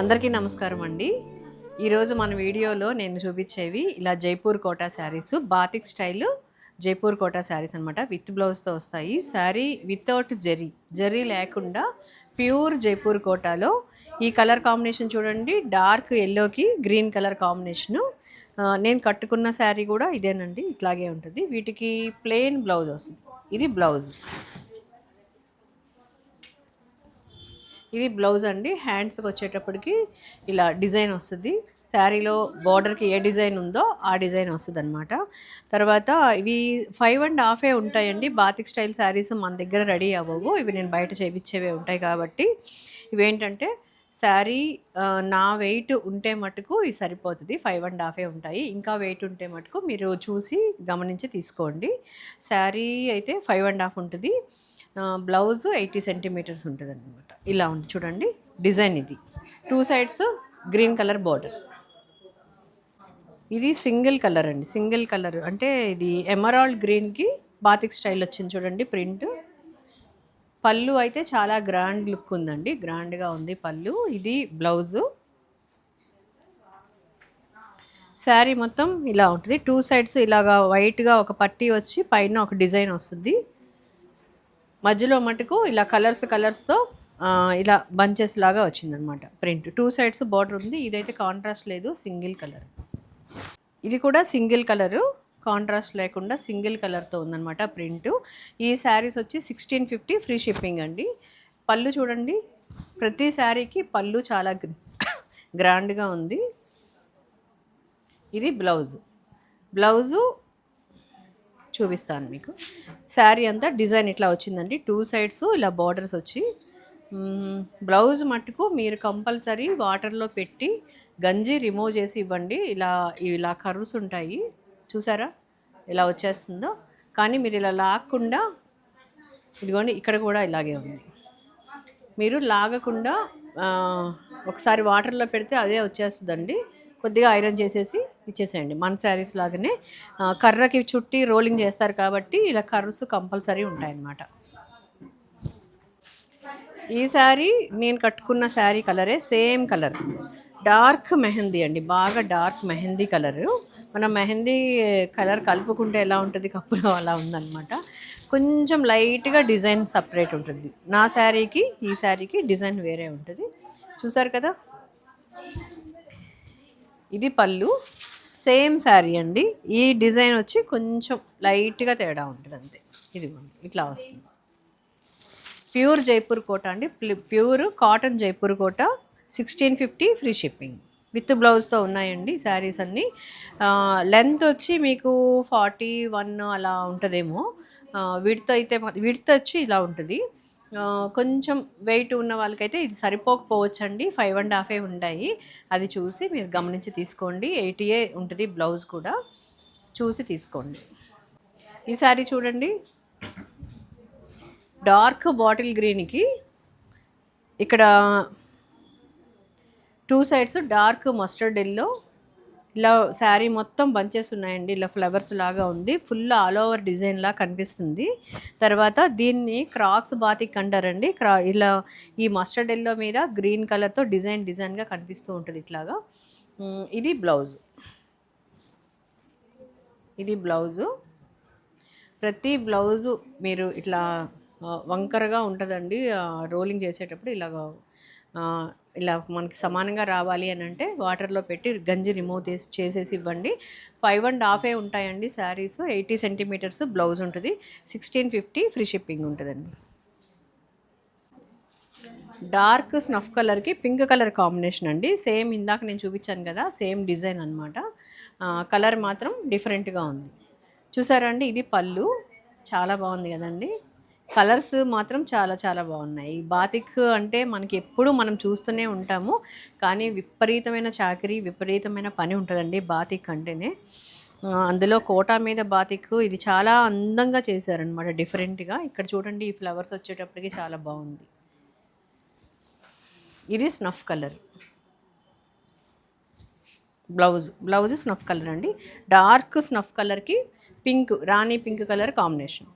అందరికీ నమస్కారం అండి. ఈరోజు మన వీడియోలో నేను చూపించేవి ఇలా జైపూర్ కోటా శారీస్ బాతిక్ స్టైల్ జైపూర్ కోటా శారీస్ అనమాట విత్ బ్లౌజ్తో వస్తాయి. శారీ వితౌట్ జరీ జరీ లేకుండా ప్యూర్ జైపూర్ కోటాలో. ఈ కలర్ కాంబినేషన్ చూడండి డార్క్ ఎల్లోకి గ్రీన్ కలర్ కాంబినేషను. నేను కట్టుకున్న శారీ కూడా ఇదేనండి ఇట్లాగే ఉంటుంది. వీటికి ప్లెయిన్ బ్లౌజ్ వస్తుంది. ఇది బ్లౌజ్. ఇది బ్లౌజ్ అండి. హ్యాండ్స్కి వచ్చేటప్పటికి ఇలా డిజైన్ వస్తుంది. శారీలో బార్డర్కి ఏ డిజైన్ ఉందో ఆ డిజైన్ వస్తుంది అనమాట తర్వాత ఇవి ఫైవ్ అండ్ హాఫే ఉంటాయండి. బాతిక్ స్టైల్ శారీస్ మన దగ్గర రెడీ అవ్వవు. ఇవి నేను బయట చేయించేవే ఉంటాయి కాబట్టి. ఇవేంటంటే శారీ నా వెయిట్ ఉంటే మటుకు ఇది సరిపోతుంది. ఫైవ్ అండ్ హాఫే ఉంటాయి. ఇంకా వెయిట్ ఉంటే మటుకు మీరు చూసి గమనించి తీసుకోండి. శారీ అయితే ఫైవ్ అండ్ హాఫ్ ఉంటుంది. బ్లౌజ్ ఎయిటీ సెంటీమీటర్స్ ఉంటుంది అనమాట ఇలా ఉంది చూడండి డిజైన్ ఇది. Two sides green colour border ఇది సింగిల్ కలర్ అండి. సింగిల్ కలర్ అంటే ఇది ఎమరాల్డ్ గ్రీన్కి బాతిక్ స్టైల్ వచ్చింది చూడండి ప్రింట్ పళ్ళు అయితే చాలా గ్రాండ్ లుక్ ఉందండి. గ్రాండ్గా ఉంది పళ్ళు. ఇది బ్లౌజు. శారీ మొత్తం ఇలా ఉంటుంది. టూ సైడ్స్ ఇలాగా వైట్గా ఒక పట్టీ వచ్చి పైన ఒక డిజైన్ వస్తుంది. మధ్యలో మటుకు ఇలా కలర్స్ కలర్స్తో ఇలా బంచెస్ లాగా వచ్చిందనమాట ప్రింట్. టూ సైడ్స్ బార్డర్ ఉంది. ఇదైతే కాంట్రాస్ట్ లేదు. Single colour. ఇది కూడా సింగిల్ కలరు. కాంట్రాస్ట్ లేకుండా సింగిల్ కలర్తో ఉందన్నమాట ప్రింట్. ఈ శారీస్ వచ్చి సిక్స్టీన్ ఫిఫ్టీ ఫ్రీ షిప్పింగ్ అండి. పళ్ళు చూడండి. ప్రతి శారీకి పళ్ళు చాలా గ్రాండ్గా ఉంది. ఇది బ్లౌజ్. బ్లౌజు చూపిస్తాను మీకు. శారీ అంతా డిజైన్ ఇట్లా వచ్చిందండి. టూ సైడ్స్ ఇలా బార్డర్స్ వచ్చి బ్లౌజ్ మట్టుకు మీరు కంపల్సరీ వాటర్లో పెట్టి గంజి రిమూవ్ చేసి ఇవ్వండి. ఇలా ఇలా కర్వ్స్ ఉంటాయి. చూసారా? ఇలా వచ్చేస్తుందో. కానీ మీరు ఇలా లాక్కుండా ఇదిగోండి ఇక్కడ కూడా ఇలాగే ఉంది. మీరు లాగకుండా ఒకసారి వాటర్లో పెడితే అదే వచ్చేస్తుందండి. కొద్దిగా ఐరన్ చేసేసి ఇచ్చేసేయండి. మన శారీస్ లాగానే కర్రకి చుట్టి రోలింగ్ చేస్తారు కాబట్టి ఇలా కర్రస్ కంపల్సరీ ఉంటాయన్నమాట. ఈ శారీ నేను కట్టుకున్న శారీ కలరే సేమ్ కలర్. డార్క్ మెహందీ అండి. బాగా డార్క్ మెహందీ కలరు. మన మెహందీ కలర్ కలుపుకుంటే ఎలా ఉంటుంది కప్పులో అలా ఉందన్నమాట. కొంచెం లైట్గా డిజైన్ సపరేట్ ఉంటుంది. నా శారీకి ఈ శారీకి డిజైన్ వేరే ఉంటుంది. చూసారు కదా? ఇది పళ్ళు. సేమ్ శారీ అండి. ఈ డిజైన్ వచ్చి కొంచెం లైట్గా తేడా ఉంటుంది అంతే. ఇది ఇట్లా వస్తుంది. ప్యూర్ జైపూర్ కోట అండి. Pure cotton Jaipur Kota sixteen fifty free shipping. With బ్లౌజ్తో ఉన్నాయండి శారీస్ అన్నీ. లెంత్ వచ్చి మీకు ఫార్టీ వన్ అలా ఉంటుందేమో. విడత అయితే విడత వచ్చి ఇలా ఉంటుంది. కొంచెం వెయిట్ ఉన్న వాళ్ళకైతే ఇది సరిపోకపోవచ్చు అండి ఫైవ్ అండ్ హాఫే ఉంటాయి. అది చూసి మీరు గమనించి తీసుకోండి. ఎయిటీఏ ఉంటుంది బ్లౌజ్ కూడా. చూసి తీసుకోండి. ఈ శారీ చూడండి. డార్క్ బాటిల్ గ్రీన్కి ఇక్కడ two sides dark mustard yellow ఇలా శారీ మొత్తం బంచెస్ ఉన్నాయండి. ఇలా ఫ్లవర్స్ లాగా ఉంది. ఫుల్ ఆల్ ఓవర్ డిజైన్ లా కనిపిస్తుంది. తర్వాత దీన్ని క్రాక్స్ బాతిక్ అంటారండి. క్రా ఇలా ఈ మస్టర్డ్ ఎల్లో మీద గ్రీన్ కలర్తో డిజైన్ డిజైన్గా కనిపిస్తూ ఉంటుంది ఇట్లాగా. ఇది బ్లౌజ్. ఇది బ్లౌజు. ప్రతి బ్లౌజు మీరు ఇట్లా వంకరగా ఉంటుందండి. రోలింగ్ చేసేటప్పుడు ఇలాగ ఇలా మనకి సమానంగా రావాలి అని అంటే వాటర్లో పెట్టి గంజి రిమూవ్ చేసి చేసేసి ఇవ్వండి. ఫైవ్ అండ్ హాఫే ఉంటాయండి శారీస్ ఎయిటీ సెంటీమీటర్స్ బ్లౌజ్ ఉంటుంది. సిక్స్టీన్ ఫిఫ్టీ ఫ్రీ షిప్పింగ్ ఉంటుందండి. డార్క్ స్నఫ్ కలర్కి పింక్ కలర్ కాంబినేషన్ అండి. సేమ్ ఇందాక నేను చూపించాను కదా సేమ్ డిజైన్ అనమాట కలర్ మాత్రం డిఫరెంట్గా ఉంది. చూసారండి ఇది పళ్ళు. చాలా బాగుంది కదండి. కలర్స్ మాత్రం చాలా చాలా బాగున్నాయి. బాతిక్ అంటే మనకి ఎప్పుడు మనం చూస్తూనే ఉంటాము. కానీ విపరీతమైన చాకరీ విపరీతమైన పని ఉంటుందండి బాతిక్ అంటేనే. అందులో కోటా మీద బాతిక్ ఇది చాలా అందంగా చేశారనమాట డిఫరెంట్గా. ఇక్కడ చూడండి ఈ ఫ్లవర్స్ వచ్చేటప్పటికి చాలా బాగుంది. ఇది snuff colour. Blouse blouse snuff colour అండి. డార్క్ స్నఫ్ కలర్కి pink rani pink colour combination.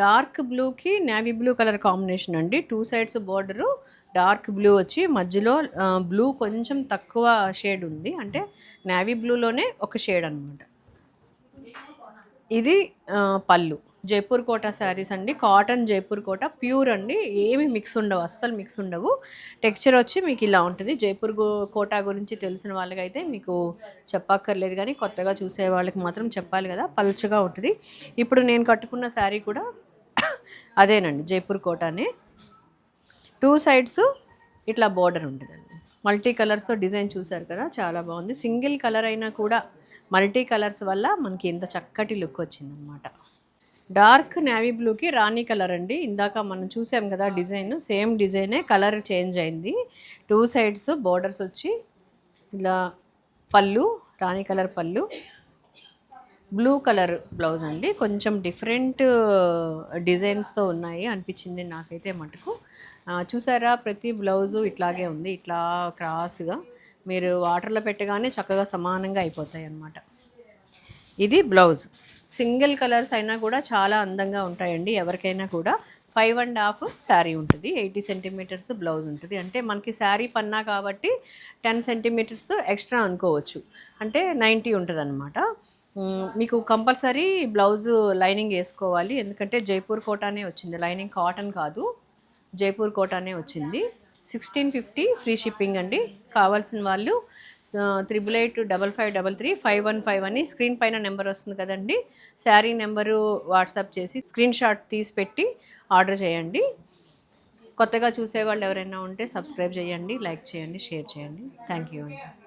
Dark బ్లూకి నేవీ బ్లూ కలర్ కాంబినేషన్ అండి. Two sides border dark blue వచ్చి మధ్యలో బ్లూ కొంచెం తక్కువ షేడ్ ఉంది. అంటే నేవీ బ్లూలోనే ఒక షేడ్ అనమాట ఇది పళ్ళు. జైపూర్ కోట శారీస్ అండి. కాటన్ జైపూర్ కోట. ప్యూర్ అండి. ఏమి మిక్స్ ఉండవు. అస్సలు మిక్స్ ఉండవు. టెక్స్చర్ వచ్చి మీకు ఇలా ఉంటుంది. జైపూర్ కోట గురించి తెలిసిన వాళ్ళకైతే మీకు చెప్పక్కర్లేదు కానీ కొత్తగా చూసే వాళ్ళకి మాత్రం చెప్పాలి కదా. పల్చగా ఉంటుంది. ఇప్పుడు నేను కట్టుకున్న శారీ కూడా అదేనండి. జైపూర్ కోటానే. టూ సైడ్స్ ఇట్లా బార్డర్ ఉంటుందండి. మల్టీ కలర్స్తో డిజైన్ చూసారు కదా. చాలా బాగుంది. సింగిల్ కలర్ అయినా కూడా మల్టీ కలర్స్ వల్ల మనకి ఇంత చక్కటి లుక్ వచ్చిందనమాట డార్క్ నేవీ బ్లూకి రాణి కలర్ అండి. ఇందాక మనం చూసాం కదా డిజైన్ సేమ్ డిజైనే కలర్ చేంజ్ అయింది. టూ సైడ్స్ బోర్డర్స్ వచ్చి ఇలా పళ్ళు రాణి కలర్ పళ్ళు. బ్లూ కలర్ బ్లౌజ్ అండి. కొంచెం డిఫరెంట్ డిజైన్స్తో ఉన్నాయి అనిపించింది నాకైతే మటుకు. చూసారా ప్రతి బ్లౌజు ఇట్లాగే ఉంది ఇట్లా క్రాస్గా. మీరు వాటర్లో పెట్టగానే చక్కగా సమానంగా అయిపోతాయి అన్నమాట ఇది బ్లౌజ్. సింగిల్ కలర్స్ అయినా కూడా చాలా అందంగా ఉంటాయండి ఎవరికైనా కూడా. ఫైవ్ అండ్ హాఫ్ శారీ ఉంటుంది ఎయిటీ సెంటీమీటర్స్ బ్లౌజ్ ఉంటుంది. అంటే మనకి శారీ పన్నా కాబట్టి టెన్ సెంటీమీటర్స్ ఎక్స్ట్రా అనుకోవచ్చు. అంటే నైంటీ ఉంటుంది అనమాట మీకు కంపల్సరీ బ్లౌజ్ లైనింగ్ వేసుకోవాలి. ఎందుకంటే జైపూర్ కోటానే వచ్చింది. లైనింగ్ కాటన్ కాదు జైపూర్ కోటానే వచ్చింది. సిక్స్టీన్ ఫిఫ్టీ ఫ్రీ షిప్పింగ్ అండి. కావాల్సిన వాళ్ళు triple eight double five double three five one five అని స్క్రీన్ పైన నెంబర్ వస్తుంది కదండి. శారీ నెంబరు వాట్సాప్ చేసి స్క్రీన్ షాట్ తీసి పెట్టి ఆర్డర్ చేయండి. కొత్తగా చూసేవాళ్ళు ఎవరైనా ఉంటే సబ్స్క్రైబ్ చేయండి లైక్ చేయండి షేర్ చేయండి. థ్యాంక్ యూ అండి